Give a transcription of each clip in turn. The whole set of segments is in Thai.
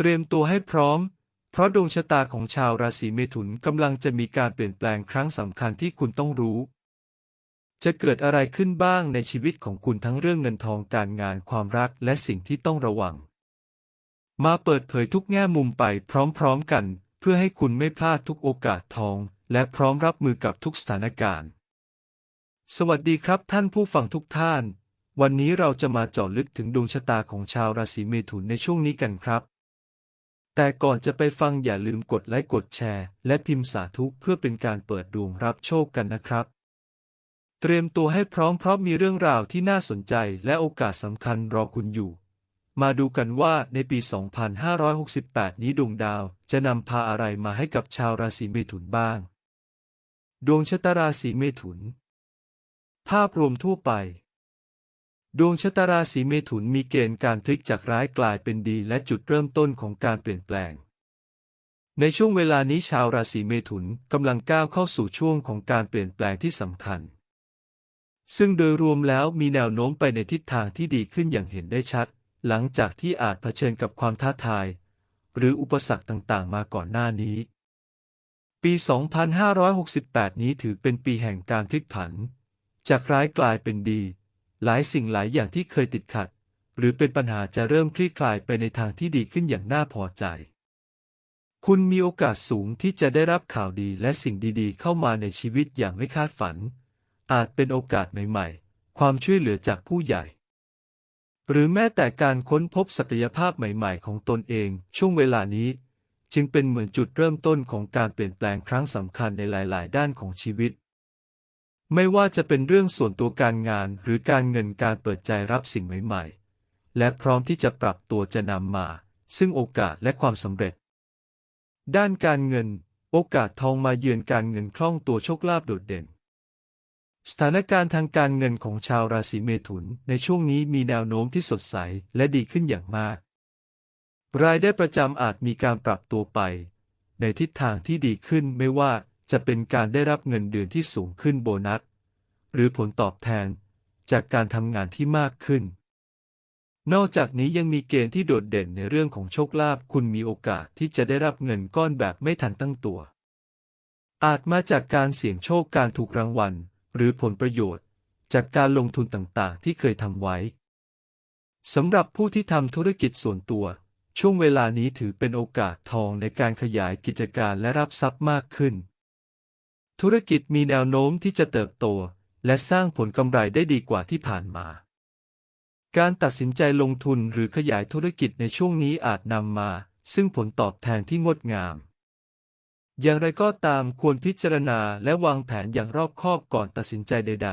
เตรียมตัวให้พร้อม เพราะดวงชะตาของชาวราศีเมถุนกำลังจะมีการเปลี่ยนแปลงครั้งสำคัญที่คุณต้องรู้ จะเกิดอะไรขึ้นบ้างในชีวิตของคุณทั้งเรื่องเงินทองการงานความรักและสิ่งที่ต้องระวัง มาเปิดเผยทุกแง่มุมไปพร้อมๆกัน เพื่อให้คุณไม่พลาดทุกโอกาสทอง และพร้อมรับมือกับทุกสถานการณ์ สวัสดีครับท่านผู้ฟังทุกท่านวันนี้เราจะมาเจาะลึกถึงดวงชะตาของชาวราศีเมถุนในช่วงนี้กันครับ แต่ก่อนจะไปฟังอย่าลืมกดไลค์กดแชร์ และพิมพ์สาธุเพื่อเป็นการเปิดดวงรับโชคกันนะครับ เตรียมตัวให้พร้อมเพราะมีเรื่องราวที่น่าสนใจและโอกาสสำคัญรอคุณอยู่ มาดูกันว่าในปี 2568 นี้ดวงดาวจะนำพาอะไรมาให้กับชาวราศีเมถุนบ้าง ดวงชะตาราศีเมถุน ภาพรวมทั่วไป ดวงชะตาราศีเมถุนมีเกณฑ์การพลิกจากร้ายกลายเป็นดีและจุดเริ่มต้นของการเปลี่ยนแปลง ในช่วงเวลานี้ชาวราศีเมถุนกำลังก้าวเข้าสู่ช่วงของการเปลี่ยนแปลงที่สำคัญ ซึ่งโดยรวมแล้วมีแนวโน้มไปในทิศทางที่ดีขึ้นอย่างเห็นได้ชัด หลังจากที่อาจเผชิญกับความท้าทาย หรืออุปสรรคต่างๆ มาก่อนหน้านี้ ปี 2568 นี้ถือเป็นปีแห่งการพลิกผัน จากร้ายกลายเป็นดี หลายสิ่งหลายอย่างที่เคยติดขัด หรือเป็นปัญหาจะเริ่มคลี่คลายไปในทางที่ดีขึ้นอย่างน่าพอใจ คุณมีโอกาสสูงที่จะได้รับข่าวดีและสิ่งดีๆ เข้ามาในชีวิตอย่างไม่คาดฝัน อาจเป็นโอกาสใหม่ๆ ความช่วยเหลือจากผู้ใหญ่ หรือแม้แต่การค้นพบศักยภาพใหม่ๆ ของตนเอง ช่วงเวลานี้ จึงเป็นเหมือนจุดเริ่มต้นของการเปลี่ยนแปลงครั้งสำคัญในหลาย ๆ ด้านของชีวิต ไม่ว่าจะเป็นเรื่องส่วนตัวการงานหรือการเงินการเปิดใจรับสิ่งใหม่ๆ และพร้อมที่จะปรับตัวจะนำมา ซึ่งโอกาสและความสำเร็จ ด้านการเงิน โอกาสทองมาเยือนการเงินคล่องตัวโชคลาภโดดเด่น สถานการณ์ทางการเงินของชาวราศีเมถุนในช่วงนี้มีแนวโน้มที่สดใสและดีขึ้นอย่างมาก รายได้ประจำอาจมีการปรับตัวไป ในทิศทางที่ดีขึ้นไม่ว่าจะเป็นการได้รับเงินเดือนที่สูงขึ้นโบนัส หรือผลตอบแทน จากการทำงานที่มากขึ้น นอกจากนี้ยังมีเกณฑ์ที่โดดเด่นในเรื่องของโชคลาภคุณมีโอกาสที่จะได้รับเงินก้อนแบบไม่ทันตั้งตัว อาจมาจากการเสี่ยงโชคการถูกรางวัล หรือผลประโยชน์ จากการลงทุนต่างๆ ที่เคยทำไว้สำหรับผู้ที่ทำธุรกิจส่วนตัว ช่วงเวลานี้ถือเป็นโอกาสทองในการขยายกิจการและรับทรัพย์มากขึ้น ธุรกิจมีแนวโน้มที่จะเติบโต และสร้างผลกำไรได้ดีกว่าที่ผ่านมา การตัดสินใจลงทุนหรือขยายธุรกิจในช่วงนี้อาจนำมา ซึ่งผลตอบแทนที่งดงาม อย่างไรก็ตามควรพิจารณาและวางแผนอย่างรอบคอบก่อนตัดสินใจใด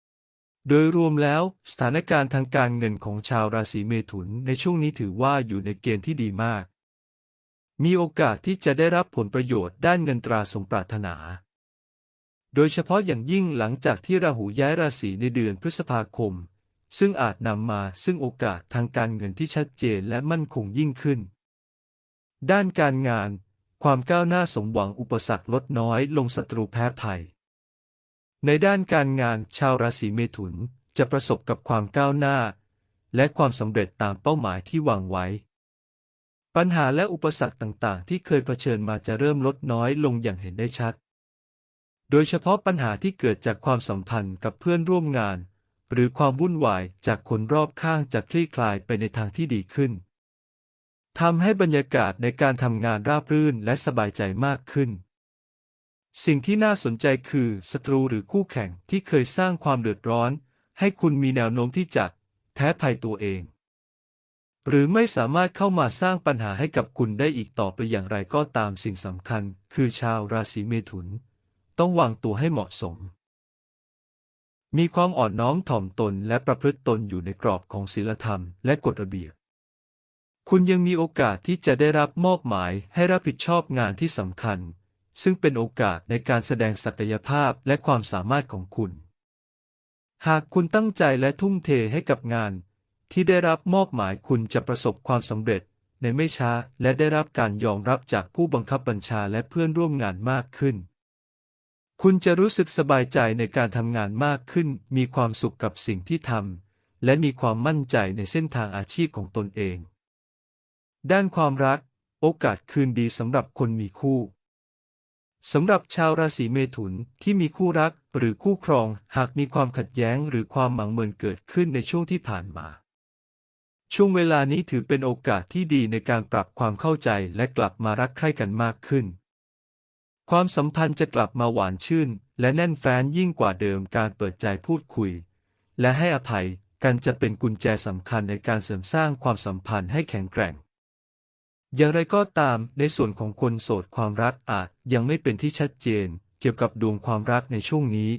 ๆโดยรวมแล้วสถานการณ์ทางการเงินของชาวราศีเมถุนในช่วงนี้ถือว่าอยู่ในเกณฑ์ที่ดีมาก มีโอกาสที่จะได้รับผลประโยชน์ด้านเงินตราสมปรารถนา โดยเฉพาะอย่างยิ่งหลังจากที่ราหูย้ายราศีในเดือนพฤษภาคม ซึ่งอาจนำมาซึ่งโอกาสทางการเงินที่ชัดเจนและมั่นคงยิ่งขึ้น ด้านการงาน ความก้าวหน้าสมหวังอุปสรรคลดน้อยลงศัตรูแพ้ภัย ในด้านการงานชาวราศีเมถุนจะประสบกับความก้าวหน้า และความสำเร็จตามเป้าหมายที่วางไว้ ปัญหาและอุปสรรคต่างๆ ที่เคยเผชิญมาจะเริ่มลดน้อยลงอย่างเห็นได้ชัด โดยเฉพาะปัญหาที่เกิดจากความสัมพันธ์กับเพื่อนร่วมงาน หรือความวุ่นวายจากคนรอบข้างจะคลี่คลายไปในทางที่ดีขึ้นทำให้บรรยากาศในการทำงานราบรื่นและสบายใจมากขึ้น สิ่งที่น่าสนใจคือศัตรูหรือคู่แข่งที่เคยสร้างความเดือดร้อน ให้คุณมีแนวโน้มที่จะแพ้ภัยตัวเอง หรือไม่สามารถเข้ามาสร้างปัญหาให้กับคุณได้อีกต่อไปอย่างไรก็ตามสิ่งสำคัญ คือชาวราศีเมถุน ต้องวางตัวให้เหมาะสม มีความอ่อนน้อมถ่อมตนและประพฤติตนอยู่ในกรอบของศีลธรรมและกฎระเบียบ คุณยังมีโอกาสที่จะได้รับมอบหมายให้รับผิดชอบงานที่สำคัญ ซึ่งเป็นโอกาสในการแสดงศักยภาพและความสามารถของคุณ หากคุณตั้งใจและทุ่มเทให้กับงาน ที่ได้รับมอบหมายคุณจะประสบความสำเร็จในไม่ช้าและได้รับการยอมรับจากผู้บังคับบัญชาและเพื่อนร่วมงานมากขึ้น คุณจะรู้สึกสบายใจในการทำงานมากขึ้น มีความสุขกับสิ่งที่ทำ และมีความมั่นใจในเส้นทางอาชีพของตนเอง ด้านความรัก โอกาสคืนดีสำหรับคนมีคู่สำหรับชาวราศีเมถุนที่มีคู่รักหรือคู่ครองหากมีความขัดแย้งหรือความหมังเมินเกิดขึ้นในช่วงที่ผ่านมา ช่วงเวลานี้ถือเป็นโอกาสที่ดีในการปรับความเข้าใจและกลับมารักใคร่กันมากขึ้น ความสัมพันธ์จะกลับมาหวานชื่น และแน่นแฟ้นยิ่งกว่าเดิมการเปิดใจพูดคุย และให้อภัยกันจะเป็นกุญแจสำคัญในการเสริมสร้างความสัมพันธ์ให้แข็งแกร่ง อย่างไรก็ตามในส่วนของคนโสดความรักอาจยังไม่เป็นที่ชัดเจน เกี่ยวกับดวงความรักในช่วงนี้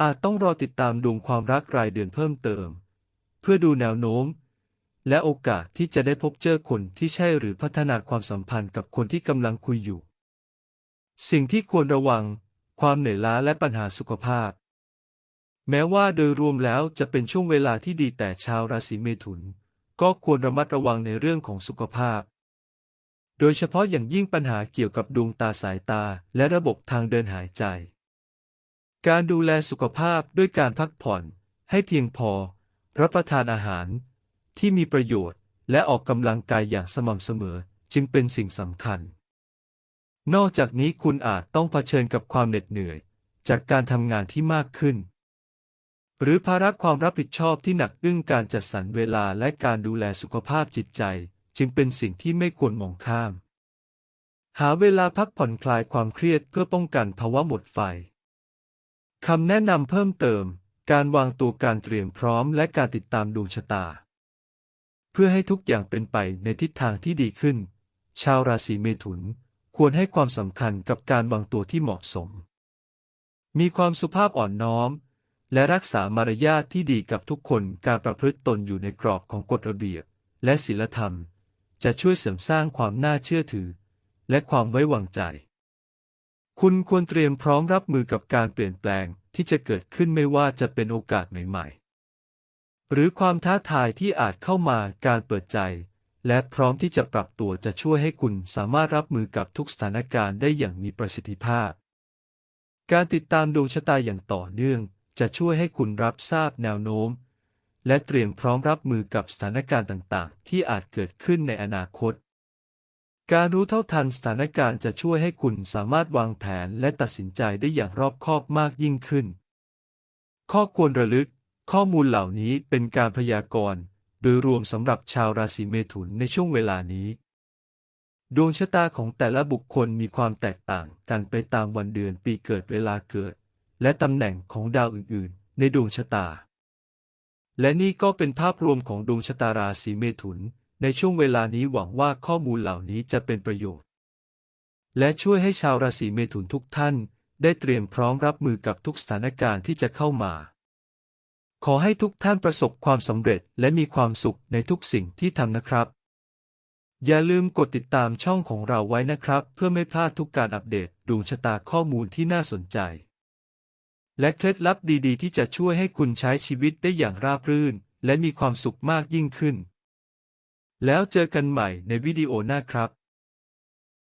อาจต้องรอติดตามดวงความรักรายเดือนเพิ่มเติม เพื่อดูแนวโน้ม และโอกาสที่จะได้พบเจอคนที่ใช่หรือพัฒนาความสัมพันธ์กับคนที่กำลังคุยอยู่ สิ่งที่ควรระวัง ความเหนื่อยล้าและปัญหาสุขภาพ แม้ว่าโดยรวมแล้วจะเป็นช่วงเวลาที่ดีแต่ชาวราศีเมถุน ก็ควรระมัดระวังในเรื่องของสุขภาพ โดยเฉพาะอย่างยิ่งปัญหาเกี่ยวกับดวงตาสายตาและระบบทางเดินหายใจ การดูแลสุขภาพด้วยการพักผ่อน ให้เพียงพอ รับประทานอาหาร ที่มีประโยชน์ และออกกำลังกายอย่างสม่ำเสมอจึงเป็นสิ่งสำคัญ นอกจากนี้คุณอาจต้องเผชิญกับความเหน็ดเหนื่อย จากการทำงานที่มากขึ้น หรือภาระความรับผิดชอบที่หนักอึ้งการจัดสรรเวลาและการดูแลสุขภาพจิตใจ จึงเป็นสิ่งที่ไม่ควรมองข้าม หาเวลาพักผ่อนคลายความเครียดเพื่อป้องกันภาวะหมดไฟคำแนะนำเพิ่มเติม การวางตัวการเตรียมพร้อมและการติดตามดวงชะตา เพื่อให้ทุกอย่างเป็นไปในทิศทางที่ดีขึ้น ชาวราศีเมถุน ควรให้ความสำคัญกับการวางตัวที่เหมาะสม มีความสุภาพอ่อนน้อม และรักษามารยาทที่ดีกับทุกคนการประพฤติตนอยู่ในกรอบของกฎระเบียบ และศีลธรรม จะช่วยเสริมสร้างความน่าเชื่อถือ และความไว้วางใจ คุณควรเตรียมพร้อมรับมือกับการเปลี่ยนแปลงที่จะเกิดขึ้นไม่ว่าจะเป็นโอกาสใหม่ ๆ หรือความท้าทายที่อาจเข้ามาการเปิดใจ และพร้อมที่จะปรับตัวจะช่วยให้คุณสามารถรับมือกับทุกสถานการณ์ได้อย่างมีประสิทธิภาพ การติดตามดวงชะตาอย่างต่อเนื่อง จะช่วยให้คุณรับทราบแนวโน้ม และเตรียมพร้อมรับมือกับสถานการณ์ต่างๆ ที่อาจเกิดขึ้นในอนาคต การรู้เท่าทันสถานการณ์จะช่วยให้คุณสามารถวางแผนและตัดสินใจได้อย่างรอบคอบมากยิ่งขึ้น ข้อควรระลึก ข้อมูลเหล่านี้เป็นการพยากรณ์ โดยรวมสำหรับชาวราศีเมถุนในช่วงเวลานี้ ดวงชะตาของแต่ละบุคคลมีความแตกต่างกันไปตามวันเดือนปีเกิดเวลาเกิด และตำแหน่งของดาวอื่นๆ ในดวงชะตา และนี่ก็เป็นภาพรวมของดวงชะตาราศีเมถุน ในช่วงเวลานี้หวังว่าข้อมูลเหล่านี้จะเป็นประโยชน์ และช่วยให้ชาวราศีเมถุนทุกท่าน ได้เตรียมพร้อมรับมือกับทุกสถานการณ์ที่จะเข้ามา ขอให้ทุกท่านประสบความสำเร็จและมีความสุขในทุกสิ่งที่ทำนะครับ อย่าลืมกดติดตามช่องของเราไว้นะครับ เพื่อไม่พลาดทุกการอัปเดตดวงชะตาข้อมูลที่น่าสนใจ และเคล็ดลับดีๆ ที่จะช่วยให้คุณใช้ชีวิตได้อย่างราบรื่น และมีความสุขมากยิ่งขึ้น แล้วเจอกันใหม่ในวิดีโอหน้าครับ